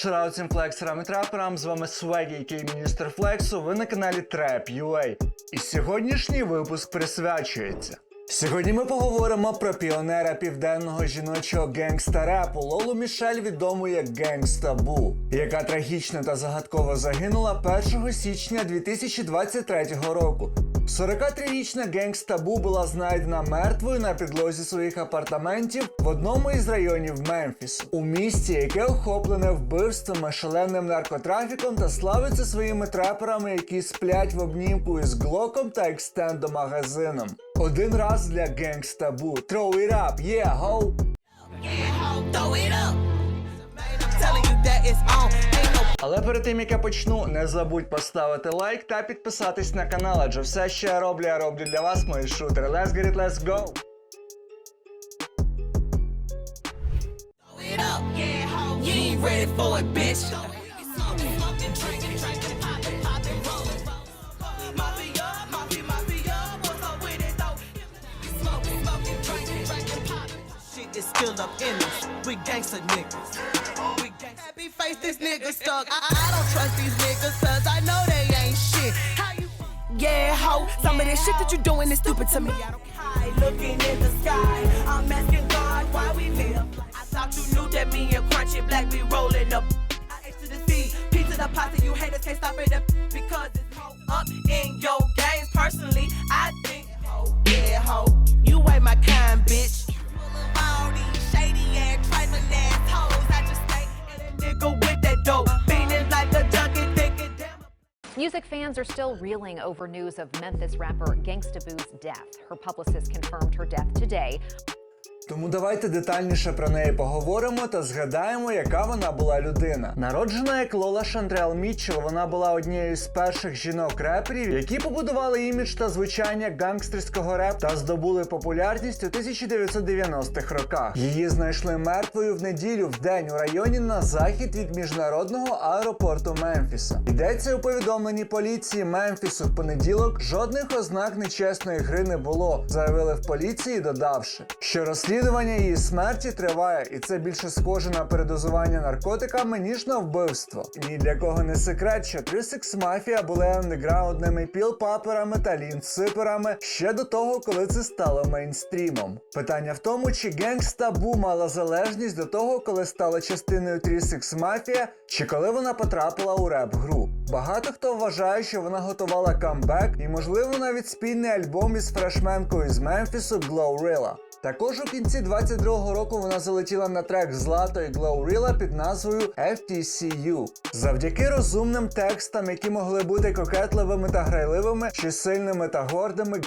Шарау цим флексерам і траперам, з вами Свегі, який міністр флексу, ви на каналі Trap UA. І сьогоднішній випуск присвячується. Сьогодні ми поговоримо про піонера південного жіночого генгста репу Лолу Мішель, відому як Генгста Бу, яка трагічно та загадково загинула 1 січня 2023 року. 43-річна генгста Бу була знайдена мертвою на підлозі своїх апартаментів в одному із районів Мемфісу, у місті, яке охоплене вбивствами, шаленим наркотрафіком та славиться своїми треперами, які сплять в обнімку із глоком та екстендо магазином. Один раз для генгста Бу. Throw it up, yeah, ho! Throw it up. Але перед тим як я почну, не забудь поставити лайк та підписатись на канал, адже все, що я роблю, я роблю для вас, мої шутери. Let's get it, let's go! ready for it, bitch. Still up in us. We gangsta niggas. We gangsta. Happy face, this nigga stuck. I, I don't trust these niggas, cause I know they ain't shit. How you? Yeah, ho. Some of this shit that you doing is stupid to me. I don't high looking in the sky. I'm asking God why we live. I thought you knew that me and Crunchy Black be rolling up. I H to the C, P to the posse. You haters can't stop it because it's ho up Music fans are still reeling over news of Memphis rapper Gangsta Boo's death. Her publicist confirmed her death today. Тому давайте детальніше про неї поговоримо та згадаємо, яка вона була людина. Народжена як Лола Шантрел Мітчелл, вона була однією з перших жінок-реперів, які побудували імідж та звучання гангстерського реп та здобули популярність у 1990-х роках. Її знайшли мертвою в неділю в день у районі на захід від міжнародного аеропорту Мемфіса. Йдеться у повідомленні поліції Мемфісу в понеділок. Жодних ознак нечесної гри не було, заявили в поліції, додавши, що розслідування її смерті триває, і це більше схоже на передозування наркотиками, ніж на вбивство. Ні для кого не секрет, що 36 Mafia були андеграундними піл-паперами та лін-сиперами ще до того, коли це стало мейнстрімом. Питання в тому, чи генгста Бу мала залежність до того, коли стала частиною 36 Mafia, чи коли вона потрапила у реп-гру. Багато хто вважає, що вона готувала камбек і, можливо, навіть спільний альбом із фрешменкою з Мемфісу Glorilla. Також у кінці 22-го року вона залетіла на трек Злато і Glorilla під назвою FTCU. Завдяки розумним текстам, які могли бути кокетливими та грайливими, чи сильними та гордими,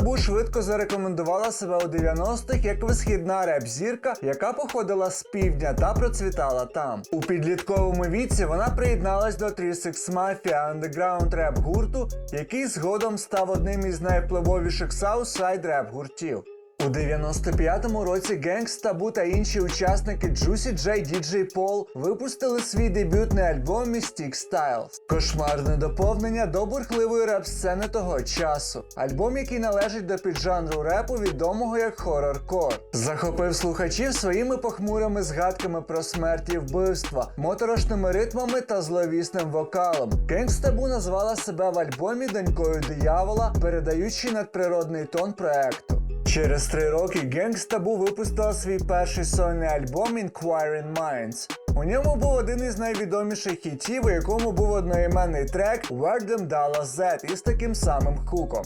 Бу швидко зарекомендувала себе у 90-х як висхідна реп-зірка, яка походила з півдня та процвітала там. У підлітковому віці вона приєдналась до 36 Mafia андеграунд реп гурту, який згодом став одним із найвпливовіших Southside реп гуртів. У 95-му році Gangsta Boo та інші учасники Juicy J DJ Paul випустили свій дебютний альбом Mystic Styles. Кошмарне доповнення до бурхливої реп-сцени того часу. Альбом, який належить до піджанру репу, відомого як хоррор-кор. Захопив слухачів своїми похмурими згадками про смерть і вбивства, моторошними ритмами та зловісним вокалом. Gangsta Boo назвала себе в альбомі донькою диявола, передаючи надприродний тон проекту. Через три роки Gangsta Boo випустила свій перший сольний альбом Inquiring Minds. У ньому був один із найвідоміших хітів, у якому був одноіменний трек Where Them Dollar Z із таким самим хуком.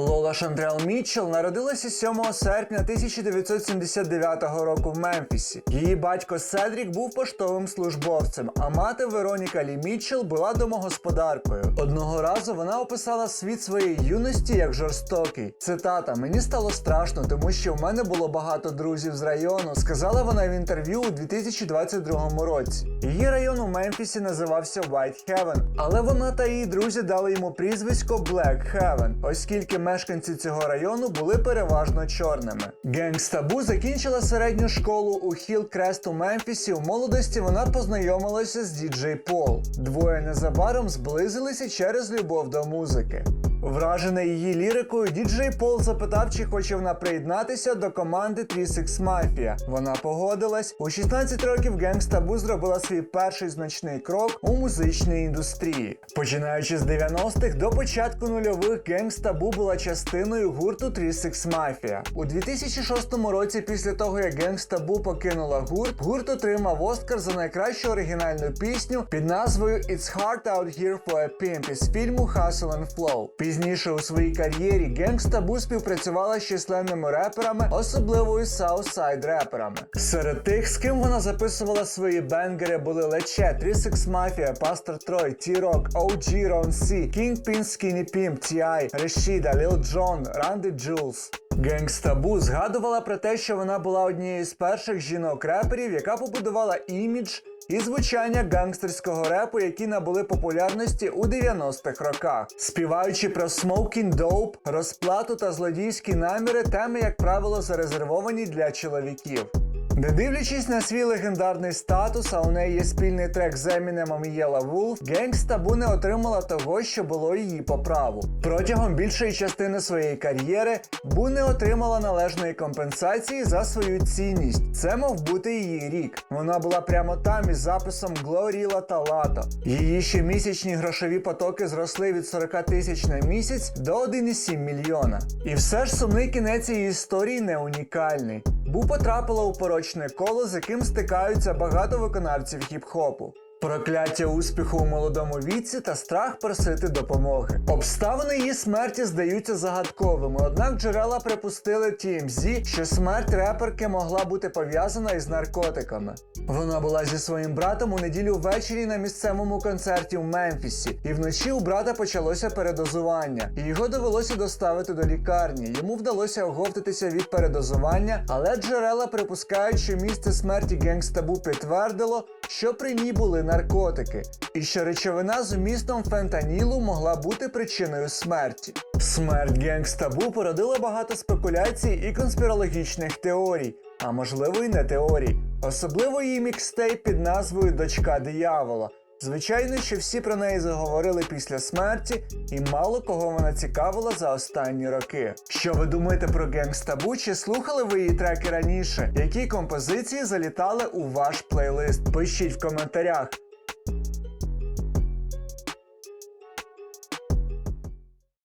Лола Шандрел Мітчелл народилася 7 серпня 1979 року в Мемфісі. Її батько Седрік був поштовим службовцем, а мати Вероніка Лі Мітчелл була домогосподаркою. Одного разу вона описала світ своєї юності як жорстокий. Цитата: Мені стало страшно, тому що в мене було багато друзів з району, сказала вона в інтерв'ю у 2022 році. Її район у Мемфісі називався White Heaven, але вона та її друзі дали йому прізвисько Black Heaven, оскільки мешканці цього району були переважно чорними. Генгстабу закінчила середню школу у Хіл Крест у Мемфісі. У молодості вона познайомилася з діджей Пол. Двоє незабаром зблизилися через любов до музики. Вражений її лірикою, діджей Пол запитав, чи хоче вона приєднатися до команди 36 Mafia. Вона погодилась. У 16 років Boo зробила свій перший значний крок у музичній індустрії. Починаючи з 90-х до початку нульових Boo була частиною гурту 36 Mafia. У 2006 році, після того як Boo покинула гурт, гурт отримав Оскар за найкращу оригінальну пісню під назвою It's Hard Out Here for a Pimp із фільму Hustle and Flow. Пізніше у своїй кар'єрі Boo співпрацювала з численними реперами, особливо із Southside реперами. Серед тих, з ким вона записувала свої бенгери, були Лече, 36 Mafia, Пастор Трой, T-Rock, OG, Ron C, Kingpin, Skinny Pimp, T.I., Решіда, Lil Jon, Randy Jules. Gangsta Boo згадувала про те, що вона була однією з перших жінок-реперів, яка побудувала імідж і звучання гангстерського репу, які набули популярності у 90-х роках. Співаючи про смокінг доуп, розплату та злодійські наміри, теми, як правило, зарезервовані для чоловіків. Не дивлячись на свій легендарний статус, а у неї є спільний трек з Емінемом і Єла Вулф, Генгста Бу не отримала того, що було її по праву. Протягом більшої частини своєї кар'єри Бу не отримала належної компенсації за свою цінність. Це мав бути її рік. Вона була прямо там із записом Глоріла та Лато. Її щомісячні грошові потоки зросли від 40 тисяч на місяць до 1,7 мільйона. І все ж сумний кінець її історії не унікальний. Бу потрапила у порочне коло, з яким стикаються багато виконавців хіп-хопу. Прокляття успіху у молодому віці та страх просити допомоги. Обставини її смерті здаються загадковими, однак джерела припустили TMZ, що смерть реперки могла бути пов'язана із наркотиками. Вона була зі своїм братом у неділю ввечері на місцевому концерті в Мемфісі, і вночі у брата почалося передозування, і його довелося доставити до лікарні. Йому вдалося оговтатися від передозування, але джерела припускають, що місце смерті Генгстабу підтвердило, що при ній були наркотики, і що речовина з вмістом фентанілу могла бути причиною смерті. Смерть Генгстабу породила багато спекуляцій і конспірологічних теорій, а можливо й не теорій. Особливо її мікстейп під назвою Дочка диявола. Звичайно, що всі про неї заговорили після смерті, і мало кого вона цікавила за останні роки. Що ви думаєте про Генгстабу? Чи слухали ви її треки раніше? Які композиції залітали у ваш плейлист? Пишіть в коментарях.